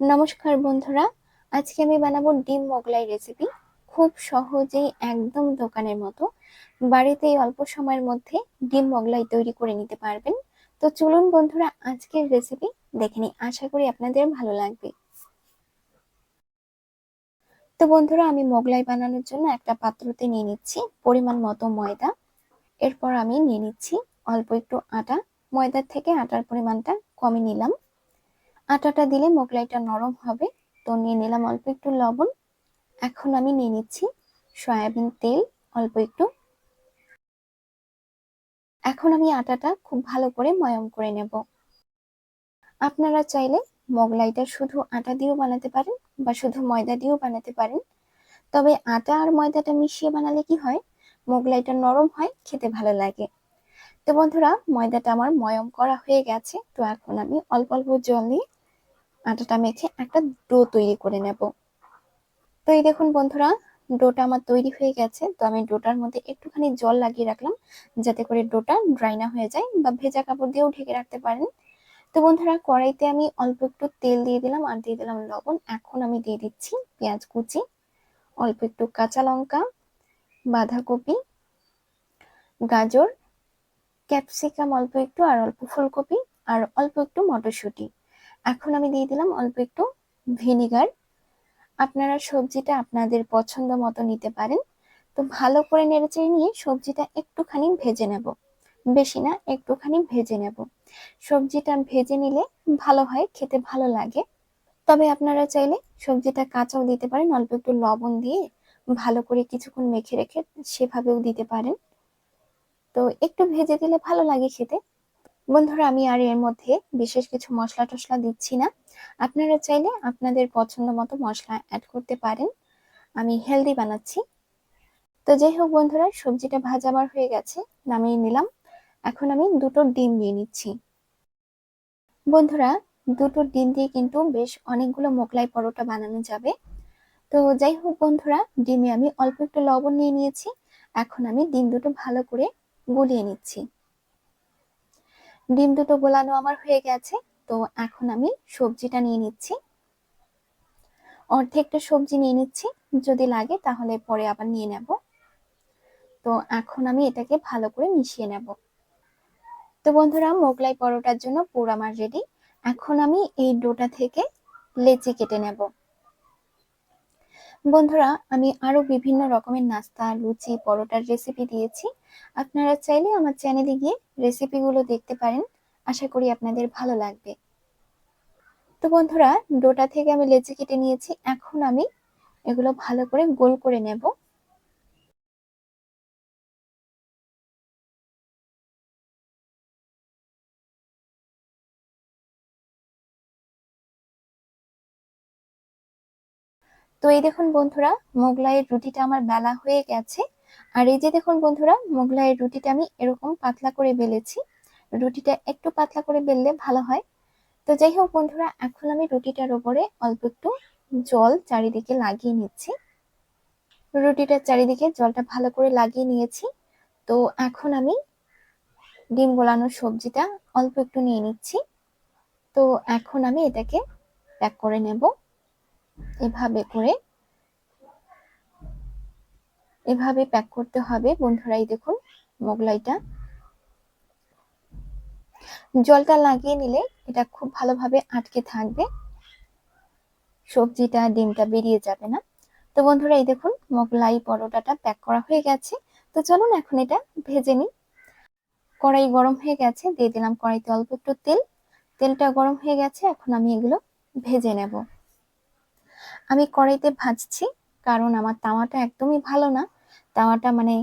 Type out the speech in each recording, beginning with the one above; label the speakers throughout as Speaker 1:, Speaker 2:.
Speaker 1: নমস্কার বন্ধুরা, আজকে আমি বানাবো ডিম মোগলাই রেসিপি খুব সহজেই একদম দোকানের মতো, বাড়িতেই অল্প সময়ের মধ্যে ডিম মোগলাই তৈরি করে নিতে পারবেন। তো চলুন বন্ধুরা, আজকের রেসিপি দেখে নিই। আশা করি আপনাদের ভালো লাগবে। তো বন্ধুরা, আমি মোগলাই বানানোর জন্য একটা পাত্রতে নিয়ে নিচ্ছি পরিমাণ মতো ময়দা। এরপর আমি নিয়ে নিচ্ছি অল্প একটু আটা। ময়দার থেকে আটার পরিমাণটা কমে নিলাম। আটাটা দিলে মোগলাইটা নরম হবে। তো নিয়ে নিলাম অল্প একটু লবণ। এখন আমি নিয়ে নিচ্ছি সয়াবিন তেল, অল্প একটু। এখন আমি আটাটা খুব ভালো করে ময়ম করে নেব। আপনারা চাইলে মোগলাইটা শুধু আটা দিয়েও বানাতে পারেন বা শুধু ময়দা দিয়েও বানাতে পারেন। তবে আটা আর ময়দাটা মিশিয়ে বানালে কি হয়? মোগলাইটা নরম হয়, খেতে ভালো লাগে। তো বন্ধুরা, ময়দাটা আমার ময়ম করা হয়ে গেছে। তো এখন আমি অল্প অল্প জল দিয়ে আটাটা মেখে একটা ডো তৈরি করে নেব। তো এই দেখুন বন্ধুরা ডোটা আমার তৈরি হয়ে গেছে। তো আমি ডোটার মধ্যে একটুখানি জল লাগিয়ে রাখলাম, যাতে করে ডোটা ড্রাই না হয়ে যায় বা ভেজা কাপড় দিয়েও ঢেকে রাখতে পারেন। তো বন্ধুরা, কড়াইতে আমি অল্প একটু তেল দিয়ে দিলাম আর দিয়ে দিলাম লবণ। এখন আমি দিয়ে দিচ্ছি পেঁয়াজ কুচি, অল্প একটু কাঁচা লঙ্কা, বাঁধাকপি, গাজর, ক্যাপসিকাম অল্প একটু আর অল্প ফুলকপি, আর অল্প একটু মটরশুঁটি। এখন আমি দিয়ে দিলাম অল্প একটু ভিনিগার। আপনারা সবজিটা আপনাদের পছন্দ মতো নিতে পারেন। তো ভালো করে নেড়েচেড়ে নিয়ে সবজিটা একটুখানি ভেজে নেব। বেশি না, একটুখানি ভেজে নেব। সবজিটা ভেজে নিলে ভালো হয়, খেতে ভালো লাগে। তবে আপনারা চাইলে সবজিটা কাঁচাও দিতে পারেন, অল্প একটু লবণ দিয়ে ভালো করে কিছুক্ষণ মেখে রেখে সেভাবেও দিতে পারেন। তো একটু ভেজে দিলে ভালো লাগে খেতে। বন্ধুরা, আমি আর এর মধ্যে বিশেষ কিছু মশলা টশলা দিচ্ছি না। আপনারা চাইলে আপনাদের পছন্দ মতো মশলা অ্যাড করতে পারেন। আমি হেলদি বানাচ্ছি। তো যাই হোক বন্ধুরা, সবজিটা ভাজা আমার হয়ে গেছে, নামিয়ে নিলাম। এখন আমি দুটো ডিম দিয়ে নিচ্ছি। বন্ধুরা, দুটো ডিম দিয়ে কিন্তু বেশ অনেকগুলো মোগলাই পরোটা বানানো যাবে। তো যাই হোক বন্ধুরা, ডিমে আমি অল্প একটু লবণ নিয়ে নিয়েছি। এখন আমি ডিম দুটো ভালো করে গলিয়ে নিচ্ছি। ডিম দুটো গোলানো আমার হয়ে গেছে, তো এখন আমি সবজিটা নিয়ে নিচ্ছি। অর্ধেকটা সবজি নিয়ে নিচ্ছি, যদি লাগে তাহলে পরে আবার নিয়ে নেব। তো এখন আমি এটাকে ভালো করে মিশিয়ে নেব। তো বন্ধুরা, মোগলাই পরোটার জন্য পুরো আমার রেডি এখন আমি এই ডোটা থেকে লেচি কেটে নেব। বন্ধুরা, আমি আরও বিভিন্ন রকমের নাস্তা, লুচি, পরোটার রেসিপি দিয়েছি। আপনারা চাইলে আমার চ্যানেলে গিয়ে রেসিপিগুলো দেখতে পারেন। আশা করি আপনাদের ভালো লাগবে। তো বন্ধুরা, ডোটা থেকে আমি লেচি কেটে নিয়েছি। এখন আমি এগুলো ভালো করে গোল করে নেব। তো এই দেখুন বন্ধুরা, মোগলাইয়ের রুটিটা আমার বেলা হয়ে গেছে। আর এই যে দেখুন বন্ধুরা, মোগলাইয়ের রুটিটা আমি এরকম পাতলা করে বেলেছি। রুটিটা একটু পাতলা করে বেললে ভালো হয়। তো যাই হোক বন্ধুরা, এখন আমি রুটিটার ওপরে অল্প একটু জল চারিদিকে লাগিয়ে নিচ্ছি। রুটিটার চারিদিকে জলটা ভালো করে লাগিয়ে নিয়েছি। তো এখন আমি ডিম গোলানোর সবজিটা অল্প একটু নিয়ে নিচ্ছি। তো এখন আমি এটাকে প্যাক করে নেব। এভাবে করে, এভাবে প্যাক করতে হবে। বন্ধুরাই দেখুন মোগলাইটা। জলটা লাগিয়ে নিলে এটা খুব ভালোভাবে আটকে থাকবে। সবজিটা, ডিমটা বেরিয়ে যাবে না। তো বন্ধুরা, এই দেখুন মোগলাই পরোটাটা প্যাক করা হয়ে গেছে। তো চলুন এখন এটা ভেজে নিই। কড়াই গরম হয়ে গেছে, দিয়ে দিলাম কড়াইতে অল্প একটু তেল। তেলটা গরম হয়ে গেছে, এখন আমি এগুলো ভেজে নেব। আমি কড়াইতে ভাজছি, কারণ আমার তাওয়াটা একদমই ভালো না। তাওয়াটা মানে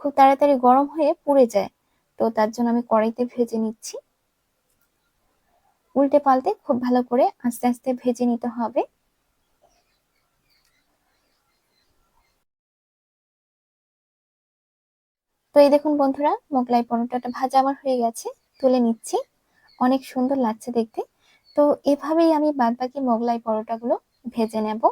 Speaker 1: খুব তাড়াতাড়ি গরম হয়ে পুড়ে যায়। তো তার জন্য আমি কড়াইতে ভেজে নিচ্ছি। উল্টে পাল্টে খুব ভালো করে আস্তে আস্তে ভেজে নিতে হবে। তো এই দেখুন বন্ধুরা, মোগলাই পরোটাটা ভাজা আমার হয়ে গেছে, তুলে নিচ্ছি। অনেক সুন্দর লাগছে দেখতে। তো এভাবেই আমি বাদবাকি মোগলাই পরোটাগুলো ভেজে নেব।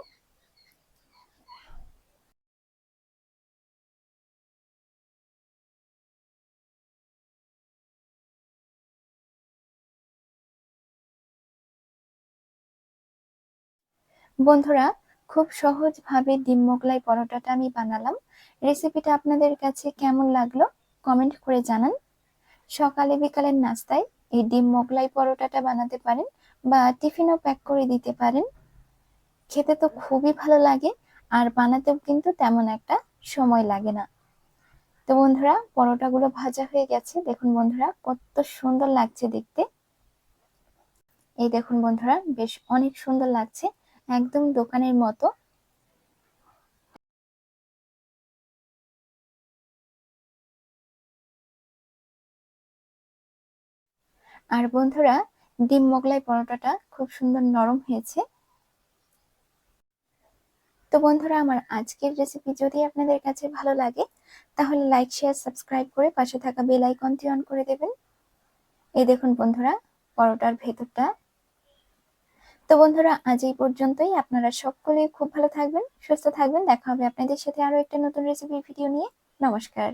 Speaker 1: বন্ধুরা, খুব সহজভাবে ডিম মোগলাই পরোটাটা আমি বানালাম। রেসিপিটা আপনাদের কাছে কেমন লাগল কমেন্ট করে জানান। সকালে বিকালের নাস্তায় এই ডিম মোগলাই পরোটাটা বানাতে পারেন বা টিফিনও প্যাক করে দিতে পারেন। খেতে তো খুবই ভালো লাগে, আর বানাতেও কিন্তু তেমন একটা সময় লাগে না। তো বন্ধুরা, পরোটাগুলো ভাজা হয়ে গেছে। দেখুন বন্ধুরা, কত সুন্দর লাগছে দেখতে। এই দেখুন বন্ধুরা, বেশ অনেক সুন্দর লাগছে, একদম দোকানের মতো। আর বন্ধুরা, ডিম মোগলাই পরোটাটা খুব সুন্দর নরম হয়েছে। তো বন্ধুরা, আমার আজকের রেসিপি যদি আপনাদের কাছে ভালো লাগে, তাহলে লাইক শেয়ার সাবস্ক্রাইব করে পাশে থাকা বেল আইকনটি অন করে দেবেন। এই দেখুন বন্ধুরা, পরোটার ভেতরটা। তো বন্ধুরা, আজ এই পর্যন্তই। আপনারা সকলেই খুব ভালো থাকবেন, সুস্থ থাকবেন। দেখা হবে আপনাদের সাথে আরও একটা নতুন রেসিপির ভিডিও নিয়ে। নমস্কার।